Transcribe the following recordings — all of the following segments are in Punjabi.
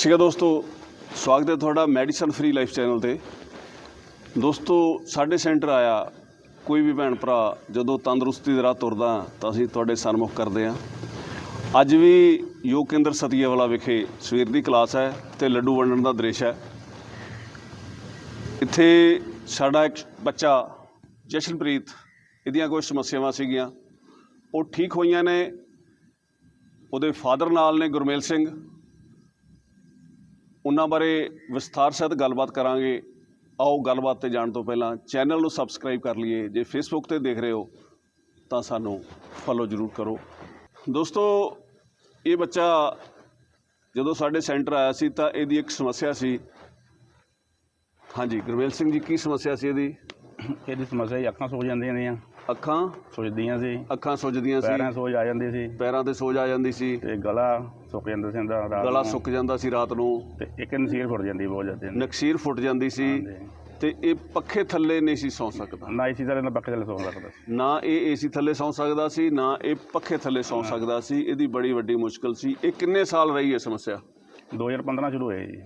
ਸ਼੍ਰੀ ਅਕਾਲ ਦੋਸਤੋ, ਸਵਾਗਤ ਹੈ ਤੁਹਾਡਾ ਮੈਡੀਸਨ ਫ੍ਰੀ ਲਾਈਫ ਚੈਨਲ ਤੇ। ਦੋਸਤੋ, ਸਾਡੇ ਸੈਂਟਰ ਆਇਆ, ਕੋਈ ਵੀ ਭੈਣ ਭਰਾ ਜਦੋਂ ਤੰਦਰੁਸਤੀ ਦੇ ਰਾਹ ਤੁਰਦਾ, ਤਾਂ ਅਸੀਂ ਤੁਹਾਡੇ ਸਨਮੁਖ ਕਰਦੇ ਹਾਂ। ਅੱਜ ਵੀ ਯੋਗ ਕੇਂਦਰ ਸਤੀਆਵਾਲਾ ਵਿਖੇ ਸਵੇਰ ਦੀ ਕਲਾਸ ਹੈ ਤੇ ਲੱਡੂ ਵੰਡਣ ਦਾ ਦ੍ਰਿਸ਼ ਹੈ। ਇੱਥੇ ਸਾਡਾ ਇੱਕ ਬੱਚਾ, ਜਸ਼ਨਪ੍ਰੀਤ, ਇਹਦੀਆਂ ਕੁਝ ਸਮੱਸਿਆਵਾਂ ਸੀਗੀਆਂ। ਉਹ ਠੀਕ ਹੋਈਆਂ ਨੇ। ਉਹਦੇ ਫਾਦਰ ਨਾਲ ਨੇ ਗੁਰਮੇਲ ਸਿੰਘ। ਉਹਨਾਂ ਬਾਰੇ ਵਿਸਥਾਰ ਸਹਿਤ ਗੱਲਬਾਤ ਕਰਾਂਗੇ। ਆਓ ਗੱਲਬਾਤ ਤੇ ਜਾਣ ਤੋਂ ਪਹਿਲਾਂ ਚੈਨਲ ਨੂੰ ਸਬਸਕ੍ਰਾਈਬ ਕਰ ਲਈਏ। ਜੇ ਫੇਸਬੁੱਕ ਤੇ ਦੇਖ ਰਹੇ ਹੋ ਤਾਂ ਸਾਨੂੰ ਫੋਲੋ ਜ਼ਰੂਰ ਕਰੋ। ਦੋਸਤੋ ਇਹ ਬੱਚਾ ਜਦੋਂ ਸਾਡੇ ਸੈਂਟਰ ਆਇਆ ਸੀ ਤਾਂ ਇਹਦੀ ਇੱਕ ਸਮੱਸਿਆ ਸੀ। ਹਾਂਜੀ ਗੁਰਮੇਲ ਸਿੰਘ ਜੀ ਕੀ ਸਮੱਸਿਆ ਸੀ ਇਹਦੀ? ਇਹਦੀ ਸਮੱਸਿਆ ਹੀ ਅੱਖਾਂ ਸੁੱਜ ਜਾਂਦੀਆਂ ਨੇ ਅੱਖਾਂ? ਸੁੱਜਦੀਆਂ ਸੀ। ਅੱਖਾਂ ਸੁੱਜਦੀਆਂ ਪੈਰਾਂ ਸੀ ਸੋਜ ਆ ਜਾਂਦੀ ਸੀ। ਪੈਰਾਂ ਤੇ ਸੋਜ ਆ ਜਾਂਦੀ ਸੀ। ਤੇ ਗਲਾ ਸੁੱਕ ਜਾਂਦਾ ਸੀ ਇਹਦਾ ਰਾਤ ਗਲਾ ਨੂੰ। ਸੁੱਕ ਜਾਂਦਾ ਸੀ ਰਾਤ ਨੂੰ। ਤੇ ਇੱਕ ਨਸੀਰ ਫੁੱਟ ਜਾਂਦੀ ਬਹੁਤ ਜ਼ਿਆਦਾ। ਨਕਸੀਰ ਫੁੱਟ ਜਾਂਦੀ ਸੀ ਤੇ ਇਹ ਪੱਖੇ ਥੱਲੇ ਨਹੀਂ ਸੀ ਸੌਂ ਸਕਦਾ। ਨਾ ਇਸੀ ਤਰ੍ਹਾਂ ਦਾ ਪੱਕੇ ਥੱਲੇ ਸੌਂ ਸਕਦਾ ਸੀ। ਨਾ ਇਹ ਏਸੀ ਥੱਲੇ ਸੌਂ ਸਕਦਾ ਸੀ ਨਾ ਇਹ ਪੱਖੇ ਥੱਲੇ ਸੌਂ ਸਕਦਾ ਸੀ। ਇਹਦੀ ਬੜੀ ਵੱਡੀ ਮੁਸ਼ਕਲ ਸੀ। ਇਹ ਕਿੰਨੇ ਸਾਲ ਰਹੀ ਇਹ ਸਮੱਸਿਆ? 2015 ਸ਼ੁਰੂ ਹੋਏ ਜੀ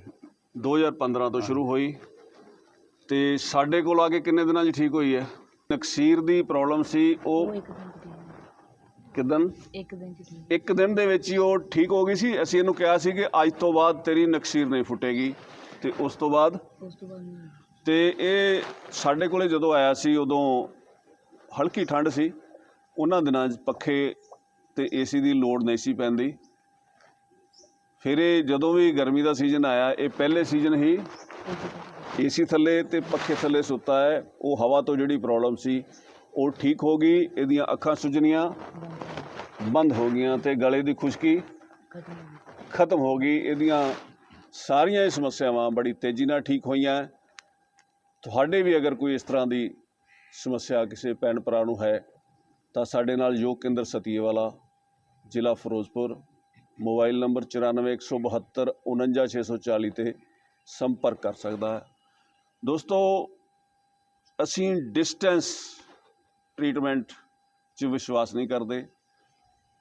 2015 ਤੋਂ ਸ਼ੁਰੂ ਹੋਈ। ਤੇ ਸਾਡੇ ਕੋਲ ਆ ਕੇ ਕਿੰਨੇ ਦਿਨਾਂ 'ਚ ਠੀਕ ਹੋਈ ਹੈ? ਨਕਸੀਰ ਦੀ ਪ੍ਰੋਬਲਮ ਸੀ ਉਹ ਉਹ ਇੱਕ ਦਿਨ ਚ ਠੀਕ ਕਿਦਨ ਇੱਕ ਦਿਨ ਚ ਠੀਕ। ਇੱਕ ਦਿਨ ਦੇ ਵਿੱਚ ਹੀ ਉਹ ਠੀਕ ਹੋ ਗਈ ਸੀ? ਅਸੀਂ ਇਹਨੂੰ ਕਿਹਾ ਸੀ ਕਿ ਅੱਜ ਤੋਂ ਬਾਅਦ ਤੇਰੀ ਨਕਸੀਰ ਨਹੀਂ ਫੁੱਟੇਗੀ। ਤੇ ਉਸ ਤੋਂ ਬਾਅਦ? ਉਸ ਤੋਂ ਬਾਅਦ ਨਹੀਂ। ਤੇ ਇਹ ਸਾਡੇ ਕੋਲੇ ਜਦੋਂ ਆਇਆ ਸੀ ਉਦੋਂ ਹਲਕੀ ਠੰਡ ਸੀ। ਉਹਨਾਂ ਦਿਨਾਂ 'ਚ ਪੱਖੇ ਤੇ ਏਸੀ ਦੀ ਲੋੜ ਨਹੀਂ ਸੀ ਪੈਂਦੀ। ਫਿਰ ਇਹ ਜਦੋਂ ਵੀ ਗਰਮੀ ਦਾ ਸੀਜ਼ਨ ਆਇਆ ਇਹ ਪਹਿਲੇ ਸੀਜ਼ਨ ਹੀ ਏਸੀ ਥੱਲੇ ਤੇ ਪੱਖੇ ਥੱਲੇ ਸੁੱਤਾ ਹੈ। ਉਹ ਹਵਾ ਤੋਂ ਜਿਹੜੀ ਪ੍ਰੋਬਲਮ ਸੀ ਉਹ ਠੀਕ ਹੋ ਗਈ, ਇਹਦੀਆਂ ਅੱਖਾਂ ਸੁੱਜਣੀਆਂ ਬੰਦ ਹੋ ਗਈਆਂ ਤੇ ਗਲੇ ਦੀ ਖੁਸ਼ਕੀ ਖਤਮ ਹੋ ਗਈ। ਇਹਦੀਆਂ ਸਾਰੀਆਂ ਹੀ ਸਮੱਸਿਆਵਾਂ ਬੜੀ ਤੇਜ਼ੀ ਨਾਲ ਠੀਕ ਹੋਈਆਂ। ਤੁਹਾਡੇ ਵੀ ਅਗਰ ਕੋਈ ਇਸ ਤਰ੍ਹਾਂ ਦੀ ਸਮੱਸਿਆ ਕਿਸੇ ਭੈਣ ਭਰਾ ਨੂੰ ਹੈ, ਤਾਂ ਸਾਡੇ ਨਾਲ ਯੋਗ ਕੇਂਦਰ ਸਤੀਏਵਾਲਾ ਜ਼ਿਲ੍ਹਾ ਫਿਰੋਜ਼ਪੁਰ, ਮੋਬਾਈਲ ਨੰਬਰ 9417 49640 ਤੇ ਸੰਪਰਕ ਕਰ ਸਕਦਾ ਹੈ। ਦੋਸਤੋ, ਅਸੀਂ ਡਿਸਟੈਂਸ ਟ੍ਰੀਟਮੈਂਟ 'ਚ ਵਿਸ਼ਵਾਸ ਨਹੀਂ ਕਰਦੇ।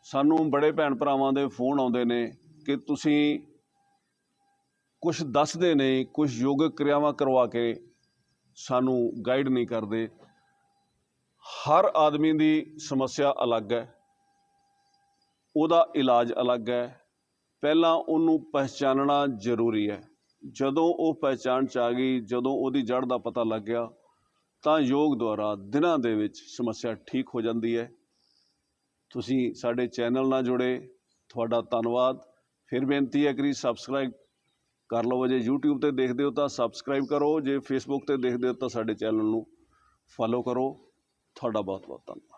ਸਾਨੂੰ ਬੜੇ ਭੈਣ ਭਰਾਵਾਂ ਦੇ ਫੋਨ ਆਉਂਦੇ ਨੇ ਕਿ ਤੁਸੀਂ ਕੁਝ ਦੱਸਦੇ ਨੇ ਕੁਝ ਯੋਗਿਕ ਕਿਰਿਆਵਾਂ ਕਰਵਾ ਕੇ ਸਾਨੂੰ ਗਾਈਡ ਨਹੀਂ ਕਰਦੇ। ਹਰ ਆਦਮੀ ਦੀ ਸਮੱਸਿਆ ਅਲੱਗ ਹੈ। ਉਹਦਾ ਇਲਾਜ ਅਲੱਗ ਹੈ। ਪਹਿਲਾਂ ਉਹਨੂੰ ਪਹਿਚਾਨਣਾ ਜ਼ਰੂਰੀ ਹੈ। ਜਦੋਂ ਉਹ ਪਹਿਚਾਣ ਚ ਆ ਗਈ, ਜਦੋਂ ਉਹਦੀ ਜੜ ਦਾ ਪਤਾ ਲੱਗ ਗਿਆ ਤਾਂ ਯੋਗ ਦੁਆਰਾ ਦਿਨਾਂ ਦੇ ਵਿੱਚ ਸਮੱਸਿਆ ਠੀਕ ਹੋ ਜਾਂਦੀ ਹੈ। ਤੁਸੀਂ ਸਾਡੇ ਚੈਨਲ ਨਾਲ ਜੁੜੇ, ਤੁਹਾਡਾ ਧੰਨਵਾਦ। ਫਿਰ ਬੇਨਤੀ ਹੈ ਕਿ ਸਬਸਕ੍ਰਾਈਬ ਕਰ ਲਵੋ। ਜੇ YouTube ਤੇ ਦੇਖਦੇ ਹੋ ਤਾਂ ਸਬਸਕ੍ਰਾਈਬ ਕਰੋ। ਜੇ Facebook ਤੇ ਦੇਖਦੇ ਹੋ ਤਾਂ ਸਾਡੇ ਚੈਨਲ ਨੂੰ ਫੋਲੋ ਕਰੋ। ਤੁਹਾਡਾ ਬਹੁਤ ਬਹੁਤ ਧੰਨਵਾਦ।